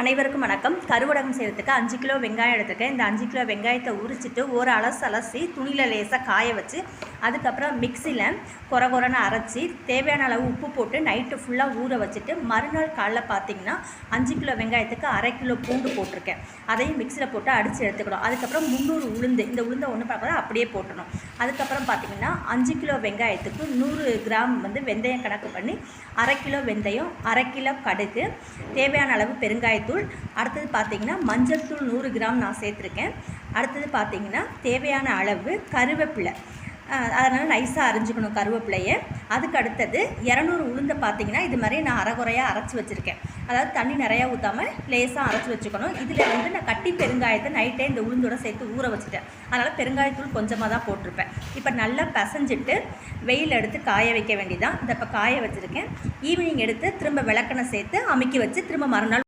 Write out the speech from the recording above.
அனைவருக்கும் வணக்கம். கருவடகம் செய்கிறதுக்கு அஞ்சு கிலோ வெங்காயம் எடுத்துருக்கேன். இந்த அஞ்சு கிலோ வெங்காயத்தை உரிச்சிட்டு ஒரு அலசு அலசி துணியில் லேசாக காய வச்சு அதுக்கப்புறம் மிக்சியில் கொர கொரன்னு அரைச்சி தேவையான அளவு உப்பு போட்டு நைட்டு ஃபுல்லாக ஊற வச்சுட்டு மறுநாள் காலைல பார்த்தீங்கன்னா அஞ்சு கிலோ வெங்காயத்துக்கு அரை கிலோ பூண்டு போட்டிருக்கேன். அதையும் மிக்சியில் போட்டு அடித்து எடுத்துக்கணும். அதுக்கப்புறம் முந்நூறு உளுந்து. இந்த உளுந்தை ஒன்று பார்க்கக்கூடாது அப்படியே போட்டணும். அதுக்கப்புறம் பார்த்தீங்கன்னா அஞ்சு கிலோ வெங்காயத்துக்கு நூறு கிராம் வந்து வெந்தயம் கணக்கு பண்ணி அரை கிலோ வெந்தயம் அரை கிலோ கடுகு தேவையான அளவு தூள். அடுத்தது பார்த்தீங்கன்னா மஞ்சள் தூள் நூறு கிராம் நான் சேர்த்துருக்கேன். அடுத்தது பார்த்தீங்கன்னா தேவையான அளவு கருவேப்பிலை. அதனால் நைஸாக அரைஞ்சிக்கணும் கருவேப்பிலையை. அதுக்கு அடுத்தது இரநூறு உளுந்தை பார்த்தீங்கன்னா இது மாதிரி நான் அரைகுறையாக அரைச்சி வச்சுருக்கேன். அதாவது தண்ணி நிறையா ஊற்றாமல் லேசாக அரைச்சி வச்சுக்கணும். இதில் வந்து நான் கட்டி பெருங்காயத்தை நைட்டே இந்த உளுந்தோட சேர்த்து ஊற வச்சுட்டேன். அதனால் பெருங்காயத்தூள் கொஞ்சமாக தான் போட்டிருப்பேன். இப்போ நல்லா பிசைஞ்சிட்டு வெயில் எடுத்து காய வைக்க வேண்டியதான் இந்த இப்போ காய வச்சுருக்கேன். ஈவினிங் எடுத்து திரும்ப விளக்கணை சேர்த்து அமுக்கி வச்சு திரும்ப மறுநாள்